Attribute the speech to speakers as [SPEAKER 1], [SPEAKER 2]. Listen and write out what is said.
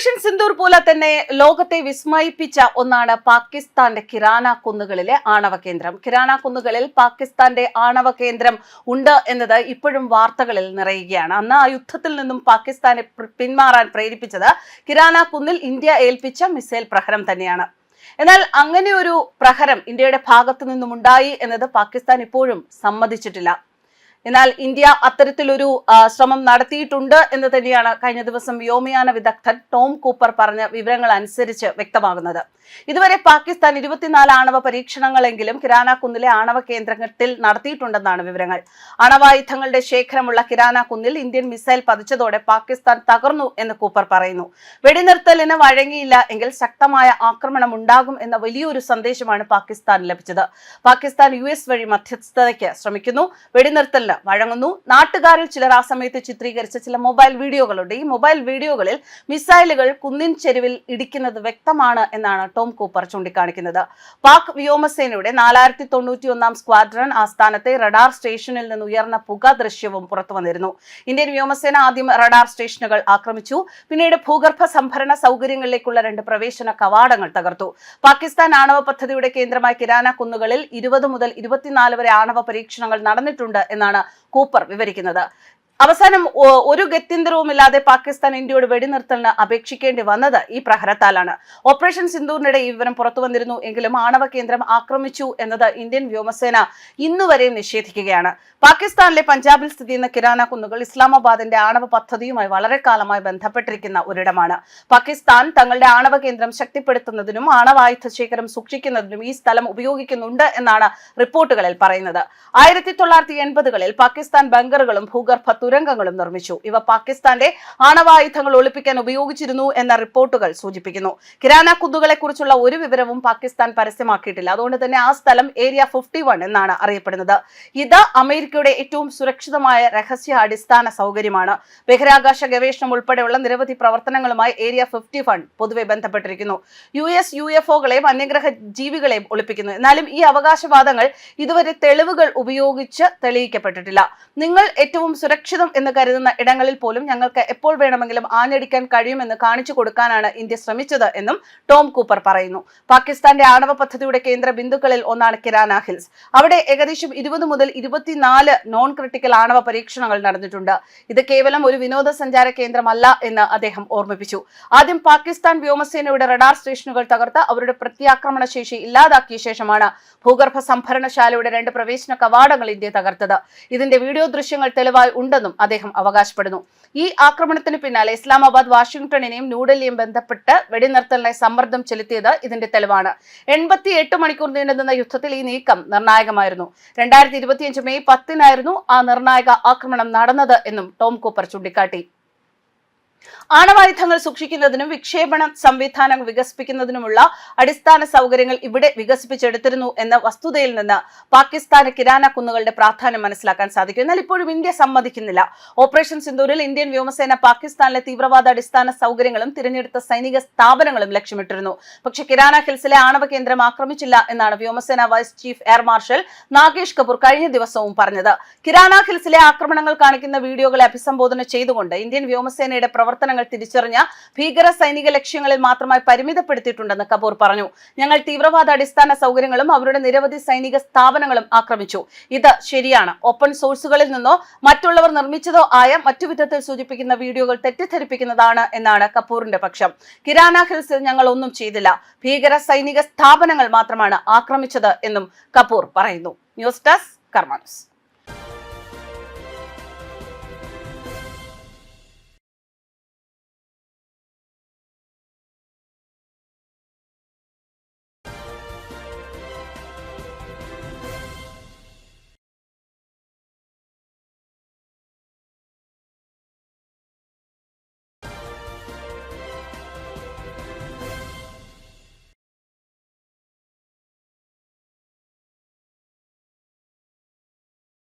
[SPEAKER 1] Operation Sindoor പോലെ തന്നെ ലോകത്തെ വിസ്മയിപ്പിച്ച ഒന്നാണ് പാകിസ്ഥാന്റെ കിരാന കുന്നുകളിലെ ആണവ കേന്ദ്രം. കിരാന കുന്നുകളിൽ പാകിസ്ഥാന്റെ ആണവ കേന്ദ്രം ഉണ്ട് എന്നത് ഇപ്പോഴും വാർത്തകളിൽ നിറയുകയാണ്. അന്ന് ആ യുദ്ധത്തിൽ നിന്നും പാകിസ്ഥാനെ പിന്മാറാൻ പ്രേരിപ്പിച്ചത് കിരാന കുന്നിൽ ഇന്ത്യ ഏൽപ്പിച്ച മിസൈൽ പ്രഹരം തന്നെയാണ്. എന്നാൽ അങ്ങനെ ഒരു പ്രഹരം ഇന്ത്യയുടെ ഭാഗത്തു നിന്നും ഉണ്ടായി എന്നത് പാകിസ്ഥാൻ ഇപ്പോഴും സമ്മതിച്ചിട്ടില്ല. എന്നാൽ ഇന്ത്യ അത്തരത്തിലൊരു ശ്രമം നടത്തിയിട്ടുണ്ട് എന്ന് തന്നെയാണ് കഴിഞ്ഞ ദിവസം വ്യോമയാന വിദഗ്ധൻ ടോം കൂപ്പർ പറഞ്ഞ വിവരങ്ങൾ അനുസരിച്ച് വ്യക്തമാകുന്നത്. ഇതുവരെ പാകിസ്ഥാൻ ഇരുപത്തിനാല് ആണവ പരീക്ഷണങ്ങളെങ്കിലും കിരാന കുന്നിലെ ആണവ കേന്ദ്രത്തിൽ നടത്തിയിട്ടുണ്ടെന്നാണ് വിവരങ്ങൾ. അണവായുധങ്ങളുടെ ശേഖരമുള്ള കിരാന കുന്നിൽ ഇന്ത്യൻ മിസൈൽ പതിച്ചതോടെ പാകിസ്ഥാൻ തകർന്നു എന്ന് കൂപ്പർ പറയുന്നു. വെടിനിർത്തലിന് വഴങ്ങിയില്ല എങ്കിൽ ശക്തമായ ആക്രമണം ഉണ്ടാകും എന്ന വലിയൊരു സന്ദേശമാണ് പാകിസ്ഥാൻ ലഭിച്ചത്. പാകിസ്ഥാൻ യു എസ് വഴി മധ്യസ്ഥതയ്ക്ക് ശ്രമിക്കുന്നു. വെടിനിർത്തലിന് വഴങ്ങുന്നു. നാട്ടുകാരിൽ ചിലർ ആ സമയത്ത് ചിത്രീകരിച്ച ചില മൊബൈൽ വീഡിയോകളുണ്ട്. ഈ മൊബൈൽ വീഡിയോകളിൽ മിസൈലുകൾ കുന്നിൻ ചെരുവിൽ ഇടിക്കുന്നത് വ്യക്തമാണ് എന്നാണ് ടോം കൂപ്പർ ചൂണ്ടിക്കാണിക്കുന്നത്. പാക് വ്യോമസേനയുടെ നാലായിരത്തി തൊണ്ണൂറ്റി ഒന്നാം സ്ക്വാഡ്രൺ ആസ്ഥാനത്തെ റഡാർ സ്റ്റേഷനിൽ നിന്ന് ഉയർന്ന പുക ദൃശ്യവും പുറത്തു വന്നിരുന്നു. ഇന്ത്യൻ വ്യോമസേന ആദ്യം റഡാർ സ്റ്റേഷനുകൾ ആക്രമിച്ചു. പിന്നീട് ഭൂഗർഭ സംഭരണ സൗകര്യങ്ങളിലേക്കുള്ള രണ്ട് പ്രവേശന കവാടങ്ങൾ തകർത്തു. പാകിസ്ഥാൻ ആണവ പദ്ധതിയുടെ കേന്ദ്രമായ കിരാന കുന്നുകളിൽ ഇരുപത് മുതൽ ഇരുപത്തിനാല് വരെ ആണവ പരീക്ഷണങ്ങൾ നടന്നിട്ടുണ്ട് എന്നാണ് കൂപ്പർ വിവരിക്കുന്നത്. അവസാനം ഒരു ഗത്യന്തരവുമില്ലാതെ പാകിസ്ഥാൻ ഇന്ത്യയോട് വെടിനിർത്തലിന് അപേക്ഷിക്കേണ്ടി വന്നത് ഈ പ്രഹരത്താലാണ്. ഓപ്പറേഷൻ സിന്ധൂറിനിടെ ഈ വിവരം പുറത്തു വന്നിരുന്നു. എങ്കിലും ആണവ കേന്ദ്രം ആക്രമിച്ചു എന്നത് ഇന്ത്യൻ വ്യോമസേന ഇന്നുവരെ നിഷേധിക്കുകയാണ്. പാകിസ്ഥാനിലെ പഞ്ചാബിൽ സ്ഥിതി ചെയ്യുന്ന കിരാന കുന്നുകൾ ഇസ്ലാമാബാദിന്റെ ആണവ പദ്ധതിയുമായി വളരെ കാലമായി ബന്ധപ്പെട്ടിരിക്കുന്ന ഒരിടമാണ്. പാകിസ്ഥാൻ തങ്ങളുടെ ആണവ കേന്ദ്രം ശക്തിപ്പെടുത്തുന്നതിനും ആണവായുധ ശേഖരം സൂക്ഷിക്കുന്നതിനും ഈ സ്ഥലം ഉപയോഗിക്കുന്നുണ്ട് എന്നാണ് റിപ്പോർട്ടുകളിൽ പറയുന്നത്. ആയിരത്തി തൊള്ളായിരത്തി എൺപതുകളിൽ പാകിസ്ഥാൻ ബങ്കറുകളും ഭൂഗർഭ തുരങ്കങ്ങളും നിർമ്മിച്ചു. ഇവ പാകിസ്ഥാന്റെ ആണവായുധങ്ങൾ ഒളിപ്പിക്കാൻ ഉപയോഗിച്ചിരുന്നു എന്ന റിപ്പോർട്ടുകൾ സൂചിപ്പിക്കുന്നു. കിരാന കുന്നുകളെ കുറിച്ചുള്ള ഒരു വിവരവും പാകിസ്ഥാൻ പരസ്യമാക്കിയിട്ടില്ല. അതുകൊണ്ട് തന്നെ ആ സ്ഥലം ഏരിയ ഫിഫ്റ്റി വൺ എന്നാണ് അറിയപ്പെടുന്നത്. ഇത് അമേരിക്കയുടെ ഏറ്റവും സുരക്ഷിതമായ രഹസ്യ അടിസ്ഥാന സൗകര്യമാണ്. ബഹിരാകാശ ഗവേഷണം ഉൾപ്പെടെയുള്ള നിരവധി പ്രവർത്തനങ്ങളുമായി ഏരിയ ഫിഫ്റ്റി വൺ പൊതുവെ ബന്ധപ്പെട്ടിരിക്കുന്നു. യു എസ് യു എഫ് ഒകളെയും അന്യഗ്രഹ ജീവികളെയും ഒളിപ്പിക്കുന്നു. എന്നാലും ഈ അവകാശവാദങ്ങൾ ഇതുവരെ തെളിവുകൾ ഉപയോഗിച്ച് തെളിയിക്കപ്പെട്ടിട്ടില്ല. നിങ്ങൾ ഏറ്റവും സുരക്ഷിതം എന്ന് കരുതുന്ന ഇടങ്ങളിൽ പോലും ഞങ്ങൾക്ക് എപ്പോൾ വേണമെങ്കിലും ആഞ്ഞടിക്കാൻ കഴിയുമെന്ന് കാണിച്ചു കൊടുക്കാനാണ് ഇന്ത്യ ശ്രമിച്ചത് എന്നും ടോം കൂപ്പർ പറയുന്നു. പാകിസ്ഥാന്റെ ആണവ പദ്ധതിയുടെ കേന്ദ്ര ബിന്ദുക്കളിൽ ഒന്നാണ് കിരാന ഹിൽസ്. അവിടെ ഏകദേശം ഇരുപത് മുതൽ ഇരുപത്തിനാല് നോൺ ക്രിട്ടിക്കൽ ആണവ പരീക്ഷണങ്ങൾ നടന്നിട്ടുണ്ട്. ഇത് കേവലം ഒരു വിനോദസഞ്ചാര കേന്ദ്രമല്ല എന്ന് അദ്ദേഹം ഓർമ്മിപ്പിച്ചു. ആദ്യം പാകിസ്ഥാൻ വ്യോമസേനയുടെ റഡാർ സ്റ്റേഷനുകൾ തകർത്ത് അവരുടെ പ്രത്യാക്രമണ ശേഷി ഇല്ലാതാക്കിയ ശേഷമാണ് ഭൂഗർഭ സംഭരണശാലയുടെ രണ്ട് പ്രവേശന കവാടങ്ങൾ ഇന്ത്യ തകർത്തത്. ഇതിന്റെ വീഡിയോ ദൃശ്യങ്ങൾ തെളിവായി ഉണ്ടെന്നും അദ്ദേഹം അവകാശപ്പെടുന്നു. ഈ ആക്രമണത്തിന് പിന്നാലെ ഇസ്ലാമാബാദ് വാഷിംഗ്ടണിനെയും ന്യൂഡൽഹിയും ബന്ധപ്പെട്ട് വെടിനിർത്തലിനായി സമ്മർദ്ദം ചെലുത്തിയത് ഇതിന്റെ തെളിവാണ്. എൺപത്തി എട്ട് മണിക്കൂർ നീണ്ടുനിന്ന യുദ്ധത്തിൽ ഈ നീക്കം നിർണായകമായിരുന്നു. രണ്ടായിരത്തി ഇരുപത്തിയഞ്ച് മെയ് പത്തിനായിരുന്നു ആ നിർണായക ആക്രമണം നടന്നത് എന്നും ടോം കൂപ്പർ ചൂണ്ടിക്കാട്ടി. ആണവായുധങ്ങൾ സൂക്ഷിക്കുന്നതിനും വിക്ഷേപണ സംവിധാനം വികസിപ്പിക്കുന്നതിനുമുള്ള അടിസ്ഥാന സൗകര്യങ്ങൾ ഇവിടെ വികസിപ്പിച്ചെടുത്തിരുന്നു എന്ന വസ്തുതയിൽ നിന്ന് പാകിസ്ഥാന് കിരാന കുന്നുകളുടെ പ്രാധാന്യം മനസ്സിലാക്കാൻ സാധിക്കും. എന്നാൽ ഇപ്പോഴും ഇന്ത്യ സമ്മതിക്കുന്നില്ല. ഓപ്പറേഷൻ സിന്ദൂരിൽ ഇന്ത്യൻ വ്യോമസേന പാകിസ്ഥാനിലെ തീവ്രവാദ അടിസ്ഥാന സൗകര്യങ്ങളും തിരഞ്ഞെടുത്ത സൈനിക സ്ഥാപനങ്ങളും ലക്ഷ്യമിട്ടിരുന്നു. പക്ഷേ കിരാന ഹിൽസിലെ ആണവ കേന്ദ്രം ആക്രമിച്ചില്ല എന്നാണ് വ്യോമസേന vice chief air marshal Nagesh Kapoor കഴിഞ്ഞ ദിവസവും പറഞ്ഞത്. കിരാന ഹിൽസിലെ ആക്രമണങ്ങൾ കാണിക്കുന്ന വീഡിയോകളെ അഭിസംബോധന ചെയ്തുകൊണ്ട് ഇന്ത്യൻ വ്യോമസേനയുടെ പ്രവർത്തനങ്ങൾ തിരിച്ചറിഞ്ഞ ഭീകര സൈനിക ലക്ഷ്യങ്ങളിൽ മാത്രമായി പരിമിതപ്പെടുത്തിയിട്ടുണ്ടെന്ന് കപൂർ പറഞ്ഞു. ഞങ്ങൾ തീവ്രവാദ അടിസ്ഥാന സൗകര്യങ്ങളും അവരുടെ നിരവധി സൈനിക സ്ഥാപനങ്ങളും ആക്രമിച്ചു. ഇത് ശരിയാണ്. ഓപ്പൺ സോഴ്സുകളിൽ നിന്നോ മറ്റുള്ളവർ നിർമ്മിച്ചതോ ആയ മറ്റു വിധത്തിൽ സൂചിപ്പിക്കുന്ന വീഡിയോകൾ തെറ്റിദ്ധരിപ്പിക്കുന്നതാണ് എന്നാണ് കപൂറിന്റെ പക്ഷം. കിരാന ഹിൽസിൽ ഞങ്ങൾ ഒന്നും ചെയ്തില്ല. ഭീകര സൈനിക സ്ഥാപനങ്ങൾ മാത്രമാണ് ആക്രമിച്ചത് എന്നും കപൂർ പറയുന്നു. News desk കർമാനസ്